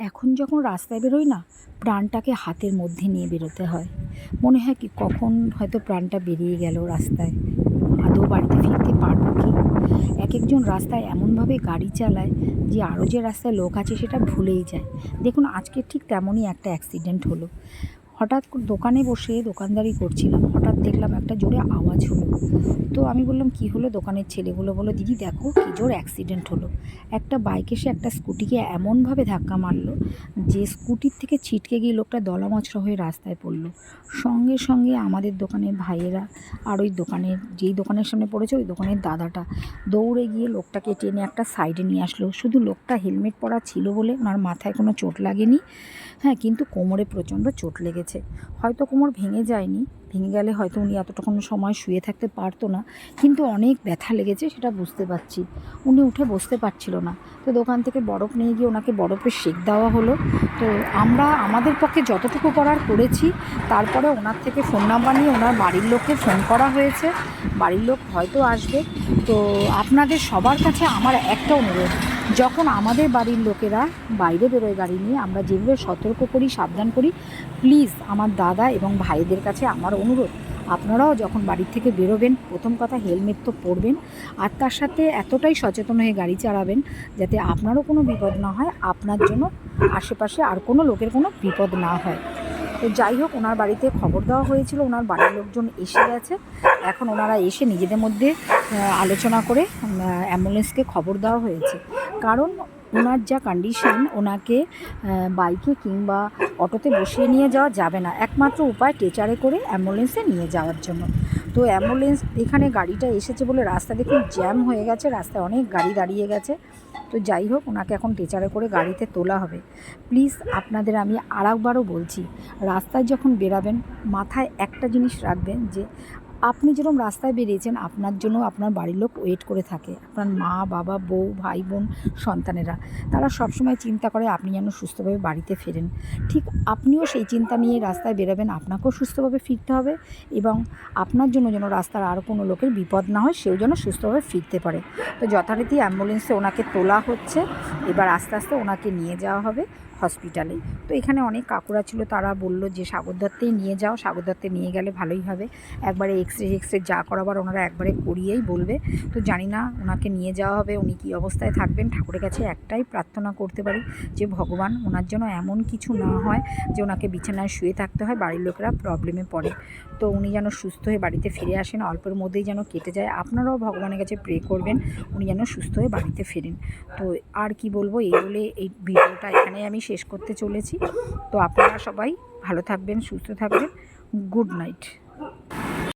এখন যখন রাস্তায় বেরোই না, প্রাণটাকে হাতের মধ্যে নিয়ে বেরোতে হয়। মনে হয় কি, কখন হয়তো প্রাণটা বেরিয়ে গেল রাস্তায়। আদৌ বাড়িতে ফিরতে পারব কি? এক একজন রাস্তায় এমনভাবে গাড়ি চালায় যে আরও যে রাস্তায় লোক আছে সেটা ভুলেই যায়। দেখুন, আজকে ঠিক তেমনই একটা অ্যাক্সিডেন্ট হলো। হঠাৎ দোকানে বসে দোকানদারি করছিলাম। হঠাৎ দেখলাম একটা জোরে আওয়াজ হলো। তো আমি বললাম, কি হলো দোকানের ছেলেগুলো? বলল, দিদি, দেখো কী জোর অ্যাক্সিডেন্ট হলো। একটা বাইক এসে একটা স্কুটিকে এমনভাবে ধাক্কা মারলো যে স্কুটির থেকে ছিটকে গিয়ে লোকটা দলামচড়া হয়ে রাস্তায় পড়ল। সঙ্গে সঙ্গে আমাদের দোকানের ভাইয়েরা আর ওই দোকানের, যেই দোকানের সামনে পড়েছে ওই দোকানের দাদাটা দৌড়ে গিয়ে লোকটাকে টেনে একটা সাইডে নিয়ে আসলো। শুধু লোকটা হেলমেট পরা ছিল বলে ওনার মাথায় কোনো চোট লাগেনি। হ্যাঁ কিন্তু কোমরে প্রচণ্ড চোট লেগেছে। হয়তো কোমর ভেঙে যায়নি, ভেঙে গেলে হয়তো উনি এতটুকুন সময় শুয়ে থাকতে পারতো না, কিন্তু অনেক ব্যথা লেগেছে সেটা বুঝতে পারছি। উনি উঠে বসতে পারছিল না। তো দোকান থেকে বরফ নিয়ে গিয়ে ওনাকে বরফের শেক দেওয়া হলো। তো আমরা, আমাদের পক্ষে যতটুকু করার করেছি, তারপরে ওনার থেকে ফোন নাম্বার নিয়ে ওনার বাড়ির লোককে ফোন করা হয়েছে। বাড়ির লোক হয়তো আসবে। তো আপনাদের সবার কাছে আমার একটা অনুরোধ। যখন আমাদের বাড়ির লোকেরা বাইরে বেরোয় গাড়ি নিয়ে, আমরা যেভাবে সতর্ক করি, সাবধান করি প্লিজ আমার দাদা এবং ভাইদের কাছে আমার অনুরোধ, আপনারাও যখন বাড়ির থেকে বেরোবেন, প্রথম কথা হেলমেট তো পরবেন, আর তার সাথে এতটাই সচেতন হয়ে গাড়ি চালাবেন যাতে আপনারও কোনো বিপদ না হয়, আপনার জন্য আশেপাশে আর কোনো লোকের কোনো বিপদ না হয়। তো যাই হোক, ওনার বাড়িতে খবর দেওয়া হয়েছিল, ওনার বাড়ির লোকজন এসে গেছে। এখন ওনারা এসে নিজেদের মধ্যে আলোচনা করে অ্যাম্বুলেন্সকে খবর দেওয়া হয়েছে। কারণ ওনার যা কন্ডিশন ওনাকে বাইকে কিংবা অটোতে বসিয়ে নিয়ে যাওয়া যাবে না। একমাত্র উপায় টেচারে করে অ্যাম্বুলেন্সে নিয়ে যাওয়ার জন্য। তো অ্যাম্বুলেন্স এখানে গাড়িটা এসেছে বলে রাস্তা দেখুন জ্যাম হয়ে গেছে, রাস্তায় অনেক গাড়ি দাঁড়িয়ে গেছে। তো যাই হোক, ওনাকে এখন টেচারে করে গাড়িতে তোলা হবে। প্লিজ আপনাদের আমি আর একবারও বলছি, রাস্তায় যখন বেরাবেন, মাথায় একটা জিনিস রাখবেন যে আপনি যেরকম রাস্তায় বেরিয়েছেন, আপনার জন্য আপনার বাড়ির লোক ওয়েট করে থাকে। আপনার মা, বাবা, বউ, ভাই, বোন, সন্তানেরা, তারা সবসময় চিন্তা করে আপনি যেন সুস্থভাবে বাড়িতে ফেরেন। ঠিক আপনিও সেই চিন্তা নিয়ে রাস্তায় বেরোবেন, আপনাকেও সুস্থভাবে ফিরতে হবে এবং আপনার জন্য যেন রাস্তার আর কোনো লোকের বিপদ না হয়, সেও যেন সুস্থভাবে ফিরতে পারে। তো যথারীতি অ্যাম্বুলেন্সে ওনাকে তোলা হচ্ছে। এবার আস্তে আস্তে ওনাকে নিয়ে যাওয়া হবে হসপিটালে। তো এখানে অনেক কাকুরা ছিল, তারা বলল যে সাগর দত্তেই নিয়ে যাও সাগর দত্তে নিয়ে গেলে ভালোই হবে। একবারে এক্স রে এক্স রে যা করাবার ওনারা একবারে করিয়েই বলবে। তো জানি না ওনাকে নিয়ে যাওয়া হবে, উনি কী অবস্থায় থাকবেন? ঠাকুরের কাছে একটাই প্রার্থনা করতে পারি যে, ভগবান ওনার জন্য এমন কিছু না হয় যে, ওনাকে বিছানায় শুয়ে থাকতে হয়, বাড়ির লোকেরা প্রবলেমে পড়ে। তো উনি যেন সুস্থ হয়ে বাড়িতে ফিরে আসেন, অল্পের মধ্যেই যেন কেটে যায়। আপনারাও ভগবানের কাছে প্রে করবেন, উনি যেন সুস্থ হয়ে বাড়িতে ফেরেন। তো আর কি বলব, এই বলে এই ভিডিওটা এখানেই আমি শেষ করতে চলেছি। তো আপনারা সবাই ভালো থাকবেন, সুস্থ থাকবেন। Good night.